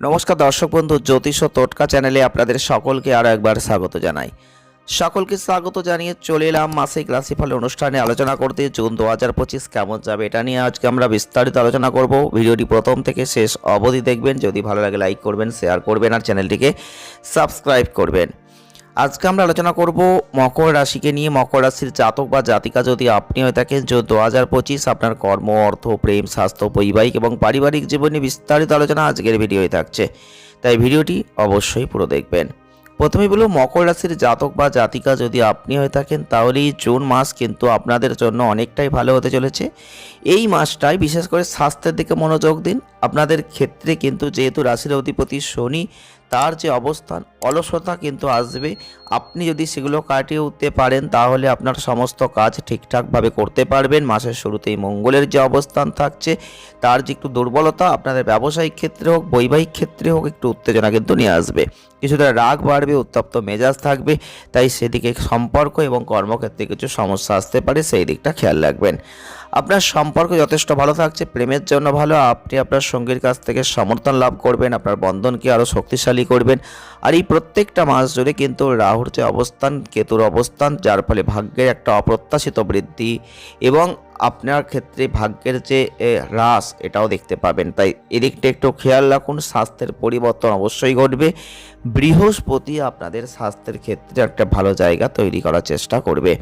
নমস্কার দর্শক বন্ধু, জ্যোতিষ ও টোটকা চ্যানেলে আপনাদের সকলকে আরও একবার স্বাগত জানাই। সকলকে স্বাগত জানিয়ে চলে এলাম মাসিক রাশিফল অনুষ্ঠানে। আলোচনা করতে জুন দু হাজার পঁচিশ কেমন যাবে এটা নিয়ে আজকে আমরা বিস্তারিত আলোচনা করব। ভিডিওটি প্রথম থেকে শেষ অবধি দেখবেন। যদি ভালো লাগে লাইক করবেন, শেয়ার করবেন আর চ্যানেলটিকে সাবস্ক্রাইব করবেন। আজকে আমরা আলোচনা করব মকর রাশিকে নিয়ে। মকর রাশির জাতক বা জাতিকা যদি আপনি হয়ে থাকেন, যে দু হাজার পঁচিশ আপনার কর্ম, অর্থ, প্রেম, স্বাস্থ্য, বৈবাহিক এবং পারিবারিক জীবনে বিস্তারিত আলোচনা আজকের ভিডিওয়ে থাকছে। তাই ভিডিওটি অবশ্যই পুরো দেখবেন। প্রথমে বলব, মকর রাশির জাতক বা জাতিকা যদি আপনি হয়ে থাকেন তাহলে এই জুন মাস কিন্তু আপনাদের জন্য অনেকটাই ভালো হতে চলেছে। এই মাসটায় বিশেষ করে স্বাস্থ্যের দিকে মনোযোগ দিন। আপনাদের ক্ষেত্রে কিন্তু যেহেতু রাশির অধিপতি শনি তার যে অবস্থান অলসতা কিন্তু আসবে আপনি যদি সেগুলো কাটিয়ে উঠতে পারেন, তাহলে আপনার সমস্ত কাজ ঠিকঠাকভাবে করতে পারবেন। মাসের শুরুতেই মঙ্গলের যে অবস্থান থাকছে, তার যে একটু দুর্বলতা আপনাদের ব্যবসায়িক ক্ষেত্রে হোক, বৈবাহিক ক্ষেত্রে হোক, একটু উত্তেজনা কিন্তু নিয়ে আসবে। কিছুটা রাগ বাড়বে, উত্তপ্ত মেজাজ থাকবে, তাই সেদিকে সম্পর্ক এবং কর্মক্ষেত্রে কিছু সমস্যা আসতে পারে, সেই দিকটা খেয়াল রাখবেন। আপনার সম্পর্ক যথেষ্ট ভালো থাকছে, প্রেমের জন্য ভালো, আপনি আপনার সঙ্গীর কাছ থেকে সমর্থন লাভ করবেন, আপনার বন্ধনকে আরও শক্তিশালী করবেন। আর এই প্রত্যেকটা মাস জুড়ে কিন্তু রাহুর যে অবস্থান, কেতুর অবস্থান, যার ফলে ভাগ্যের একটা অপ্রত্যাশিত বৃদ্ধি এবং আপনার ক্ষেত্রে ভাগ্যের যে হ্রাস, এটাও দেখতে পাবেন। তাই এদিকটা একটু খেয়াল রাখুন, স্বাস্থ্যের পরিবর্তন অবশ্যই ঘটবে। বৃহস্পতি আপনাদের স্বাস্থ্যের ক্ষেত্রে একটা ভালো জায়গা তৈরি করার চেষ্টা করবে।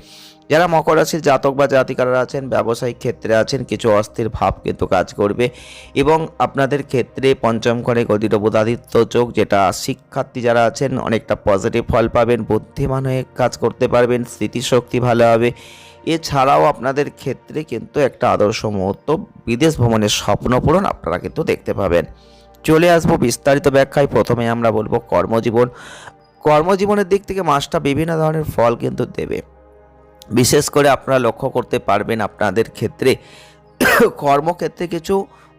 যারা মকর রাশির জাতক বা জাতিকারা আছেন, ব্যবসায়িক ক্ষেত্রে আছেন, কিছু অস্থির ভাব কিন্তু কাজ করবে এবং আপনাদের ক্ষেত্রে পঞ্চম ঘরে গদির বোধাদিত্য যোগ, যেটা শিক্ষার্থী যারা আছেন, অনেকটা পজিটিভ ফল পাবেন, বুদ্ধিমান হয়ে কাজ করতে পারবেন, স্মৃতিশক্তি ভালো হবে। এছাড়াও আপনাদের ক্ষেত্রে কিন্তু একটা আদর্শ মুহূর্ত, বিদেশ ভ্রমণের স্বপ্ন পূরণ আপনারা কিন্তু দেখতে পাবেন। চলে আসব বিস্তারিত ব্যাখ্যায়, প্রথমে আমরা বলব কর্মজীবন। কর্মজীবনের দিক থেকে মাসটা বিভিন্ন ধরনের ফল কিন্তু দেবে। বিশেষ করে আপনারা লক্ষ্য করতে পারবেন আপনাদের ক্ষেত্রে কর্মক্ষেত্রে কিছু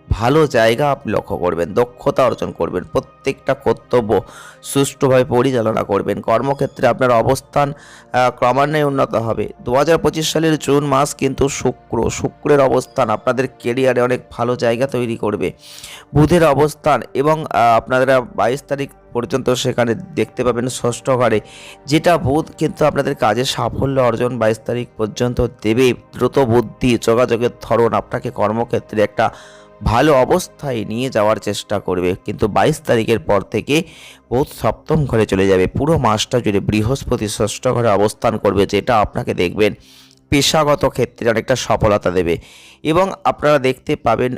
ভালো জায়গা আপনি লক্ষ্য করবেন, দক্ষতা অর্জন করবেন, প্রত্যেকটা কর্তব্য সুষ্ঠুভাবে পরিচালনা করবেন। কর্মক্ষেত্রে আপনার অবস্থান ক্রমান্বয়ে উন্নত হবে। দু হাজার পঁচিশ সালের জুন মাস কিন্তু শুক্র। শুক্রের অবস্থান আপনাদের কেরিয়ারে অনেক ভালো জায়গা তৈরি করবে। বুধের অবস্থান এবং আপনারা বাইশ তারিখ পর্যন্ত সেখানে দেখতে পাবেন ষষ্ঠ ঘরে, যেটা বুধ কিন্তু আপনাদের কাজে সাফল্য অর্জন বাইশ তারিখ পর্যন্ত দেবে। দ্রুত বুদ্ধি, যোগাযোগের ধরন আপনাকে কর্মক্ষেত্রে একটা ভালো অবস্থায় নিয়ে যাওয়ার চেষ্টা করবে। কিন্তু বাইশ তারিখের পর থেকে বোধ সপ্তম ঘরে চলে যাবে। পুরো মাসটা জুড়ে বৃহস্পতি ষষ্ঠ ঘরে অবস্থান করবে, যেটা আপনাকে দেখবেন পেশাগত ক্ষেত্রে অনেকটা সফলতা দেবে। এবং আপনারা দেখতে পাবেন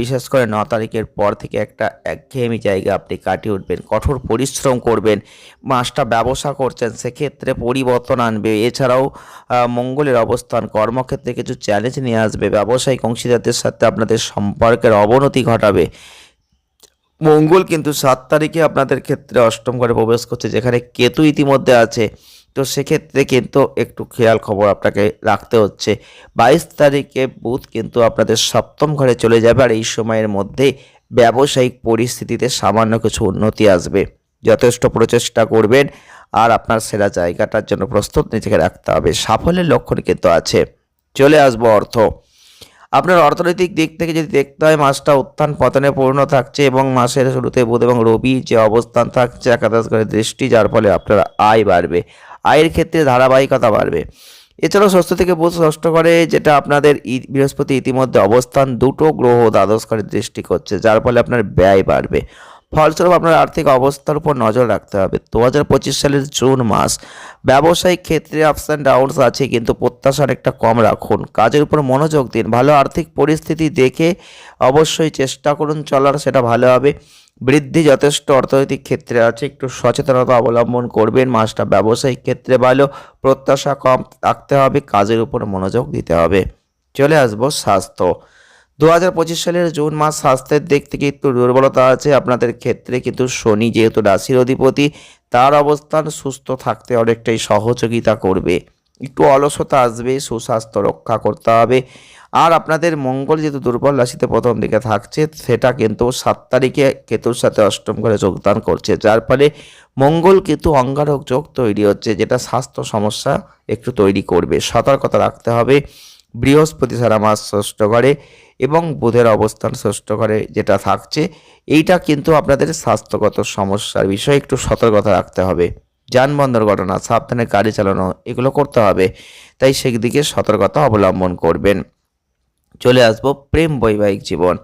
বিশেষ করে ন তারিখের পর থেকে একটা একঘেয়েমি জায়গা আপনি কাটিয়ে উঠবেন, কঠোর পরিশ্রম করবেন, মাসটা ব্যবসা করছেন, সেক্ষেত্রে পরিবর্তন আনবে। এছাড়াও মঙ্গলের অবস্থান, কর্মক্ষেত্রে কিছু চ্যালেঞ্জ নিয়ে আসবে, ব্যবসায়িক অংশীদারদের সাথে আপনাদের সম্পর্কের অবনতি ঘটাবে। মঙ্গল কিন্তু সাত তারিখে আপনাদের ক্ষেত্রে অষ্টম ঘরে প্রবেশ করছে, যেখানে কেতু ইতিমধ্যে আছে। তো সেক্ষেত্রে কিন্তু একটু খেয়াল খবর আপনাকে রাখতে হচ্ছে। বাইশ তারিখে বুধ কিন্তু আপনাদের সপ্তম ঘরে চলে যাবে আর এই সময়ের মধ্যে ব্যবসায়িক পরিস্থিতিতে সামান্য কিছু উন্নতি আসবে। যথেষ্ট প্রচেষ্টা করবেন আর আপনার সেরা জায়গাটার জন্য প্রস্তুত নিজেকে রাখতে হবে। সাফল্যের লক্ষণ কিন্তু আছে। চলে আসব অর্থ। আপনার অর্থনৈতিক দিক থেকে যদি দেখতে হয়, মাসটা উত্থান পতনে পূর্ণ থাকছে এবং মাসের শুরুতে বুধ এবং রবি যে অবস্থান থাকছে, একাদশ করে দৃষ্টি, যার ফলে আপনার আয় বাড়বে। আয়ের ক্ষেত্রে ধারাবাহিকতা বাড়বে। এছাড়াও ষষ্ঠ থেকে বুধ ষষ্ঠ করে যেটা আপনাদের বৃহস্পতি ইতিমধ্যে অবস্থান দুটো গ্রহ দ্বাদশ করে দৃষ্টি করছে, যার ফলে আপনার ব্যয় বাড়বে। ফলস্বরূপ আপনার আর্থিক অবস্থার উপর নজর রাখতে হবে। দু হাজার পঁচিশ সালের জুন মাস, ব্যবসায়িক ক্ষেত্রে আপস অ্যান্ড ডাউনস আছে, কিন্তু প্রত্যাশা অনেকটা কম রাখুন। কাজের উপর মনোযোগ দিন, ভালো আর্থিক পরিস্থিতি দেখে অবশ্যই চেষ্টা করুন, চলার সেটা ভালো হবে। বৃদ্ধি যথেষ্ট অর্থনৈতিক ক্ষেত্রে আছে, একটু সচেতনতা অবলম্বন করবেন, মাসটা ব্যবসায়িক ক্ষেত্রে ভালো, প্রত্যাশা কম রাখতে হবে, কাজের উপর মনোযোগ দিতে হবে। চলে আসব স্বাস্থ্য। দু হাজার পঁচিশ সালের জুন মাস স্বাস্থ্যের দিক থেকে একটু দুর্বলতা আছে, আপনাদের ক্ষেত্রে কিন্তু শনি যেহেতু রাশির অধিপতি, তার অবস্থান সুস্থ থাকতে অনেকটাই সহযোগিতা করবে। একটু অলসতা আসবে, সুস্বাস্থ্য রক্ষা করতে হবে। আর আপনাদের মঙ্গল যেহেতু দুর্বল রাশিতে প্রথম দিকে থাকছে, সেটা কিন্তু সাত তারিখে কেতুর সাথে অষ্টম ঘরে যোগদান করছে। যার ফলে মঙ্গল কেতু অঙ্গারক যোগ তৈরি হচ্ছে, যেটা স্বাস্থ্য সমস্যা একটু তৈরি করবে। সতর্কতা রাখতে হবে। বৃহস্পতি সারা মাস ষষ্ঠ ঘরে এবং বুধের অবস্থান ষষ্ঠ ঘরে যেটা থাকছে, এইটা কিন্তু আপনাদের স্বাস্থ্যগত সমস্যার বিষয়ে একটু সতর্কতা রাখতে হবে। যানবাহন দুর্ঘটনা সাবধানে গাড়ি চালানো, এগুলো করতে হবে। তাই সেদিকে সতর্কতা অবলম্বন করবেন। চলে আসব প্রেম বৈবাহিক জীবন।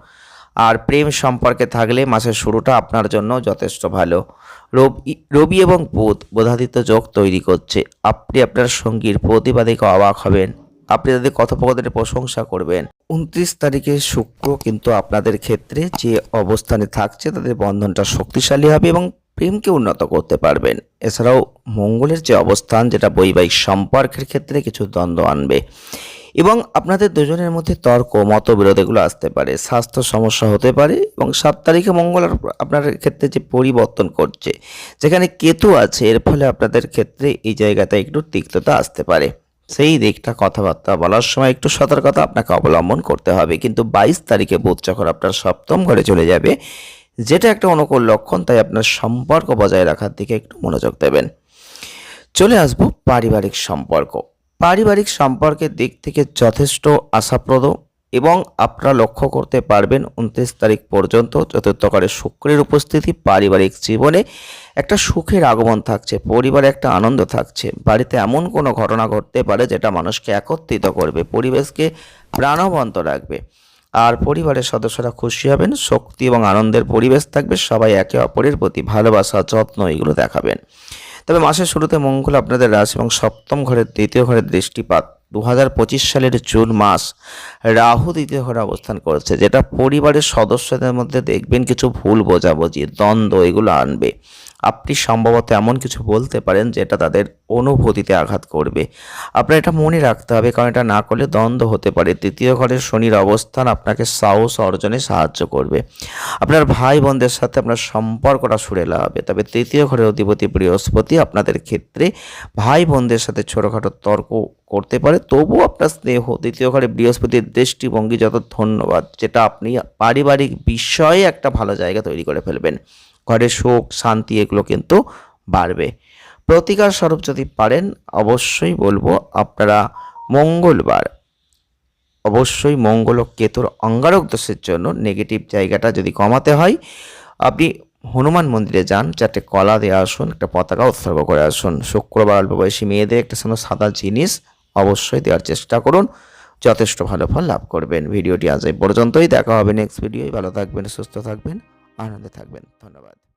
আর প্রেম সম্পর্কে থাকলে মাসের শুরুটা আপনার জন্য যথেষ্ট ভালো। রবি রবি এবং বুধ বোধাদিত্য যোগ তৈরি করছে। আপনি আপনার সঙ্গীর প্রতিবাদীকে অবাক হবেন। আপনি তাদের কথোপকথনের প্রশংসা করবেন। উনত্রিশ তারিখে শুক্র কিন্তু আপনাদের ক্ষেত্রে যে অবস্থানে থাকছে, তাদের বন্ধনটা শক্তিশালী হবে এবং প্রেমকে উন্নত করতে পারবেন। এছাড়াও মঙ্গলের যে অবস্থান, যেটা বৈবাহিক সম্পর্কের ক্ষেত্রে কিছু দ্বন্দ্ব আনবে। এবং আপনাদের দুজনের মধ্যে তর্ক, মতবিরোধ এগুলো আসতে পারে। স্বাস্থ্য সমস্যা হতে পারে এবং সাত তারিখে মঙ্গল আপনার ক্ষেত্রে যে পরিবর্তন করছে যেখানে কেতু আছে, এর ফলে আপনাদের ক্ষেত্রে এই জায়গাতে একটু তিক্ততা আসতে পারে। সেই দিকটা কথাবার্তা বলার সময় একটু সতর্কতা আপনাকে অবলম্বন করতে হবে। কিন্তু বাইশ তারিখে বুধ যখন আপনার সপ্তম ঘরে চলে যাবে যেটা একটা অনুকূল লক্ষণ, তাই আপনার সম্পর্ক বজায় রাখার দিকে একটু মনোযোগ দেবেন। চলে আসব পারিবারিক সম্পর্ক। পারিবারিক সম্পর্কের দিক থেকে যথেষ্ট আশাপ্রদ এবং আপনারা লক্ষ্য করতে পারবেন উনত্রিশ তারিখ পর্যন্ত চতুর্থ ঘরে শুক্রের উপস্থিতি, পারিবারিক জীবনে একটা সুখের আগমন থাকছে, পরিবারে একটা আনন্দ থাকছে। বাড়িতে এমন কোনো ঘটনা ঘটতে পারে যেটা মানুষকে একত্রিত করবে, পরিবেশকে প্রাণবন্ত রাখবে। আর পরিবারের সদস্যরা খুশি হবেন, শক্তি এবং আনন্দের পরিবেশ থাকবে, সবাই একে অপরের প্রতি ভালোবাসা, যত্ন এগুলো দেখাবেন। তবে মাসের শুরুতে মঙ্গল আপনাদের রাশি এবং সপ্তম ঘরের দ্বিতীয় ঘরের দৃষ্টিপাত দু হাজার পঁচিশ সালের জুন মাস রাহু দ্বিতীয় ঘরে অবস্থান করেছে, যেটা পরিবারের সদস্যদের মধ্যে দেখবেন কিছু ভুল বোঝাবুঝি, দ্বন্দ্ব এগুলো আনবে। আপনি সম্ভবত এমন কিছু বলতে পারেন যেটা তাদের অনুভূতিতে আঘাত করবে। আপনার এটা মনে রাখতে হবে, কারণ এটা না করলে দ্বন্দ্ব হতে পারে। তৃতীয় ঘরের শনির অবস্থান আপনাকে সাহস অর্জনে সাহায্য করবে। আপনার ভাই বোনদের সাথে আপনার সম্পর্কটা সুরেলা হবে তবে তৃতীয় ঘরের অধিপতি বৃহস্পতি আপনাদের ক্ষেত্রে ভাই বোনদের সাথে ছোটোখাটো তর্ক করতে পারে। তবুও আপনার স্নেহ, দ্বিতীয় ঘরে বৃহস্পতির দৃষ্টিভঙ্গি যত ধন্যবাদ, যেটা আপনি পারিবারিক বিষয়ে একটা ভালো জায়গা তৈরি করে ফেলবেন। ঘরে সুখ, শান্তি এগুলো কিন্তু বাড়বে। প্রতিকার স্বরূপ যদি পারেন, অবশ্যই বলব আপনারা মঙ্গলবার, অবশ্যই মঙ্গল ও কেতুর অঙ্গারক দোষের জন্য নেগেটিভ জায়গাটা যদি কমাতে হয়, আপনি হনুমান মন্দিরে যান, চারটে কলা দিয়ে আসুন, একটা পতাকা উৎসর্গ করে আসুন। শুক্রবার অল্প বয়সী মেয়েদের একটা সামনে সাদা জিনিস অবশ্যই দেওয়ার চেষ্টা করুন, যথেষ্ট ভালো ফল লাভ করবেন। ভিডিওটি আজ এই পর্যন্তই, দেখা হবে নেক্সট ভিডিওই ভালো থাকবেন, সুস্থ থাকবেন। আনন্দে থাকবেন। ধন্যবাদ।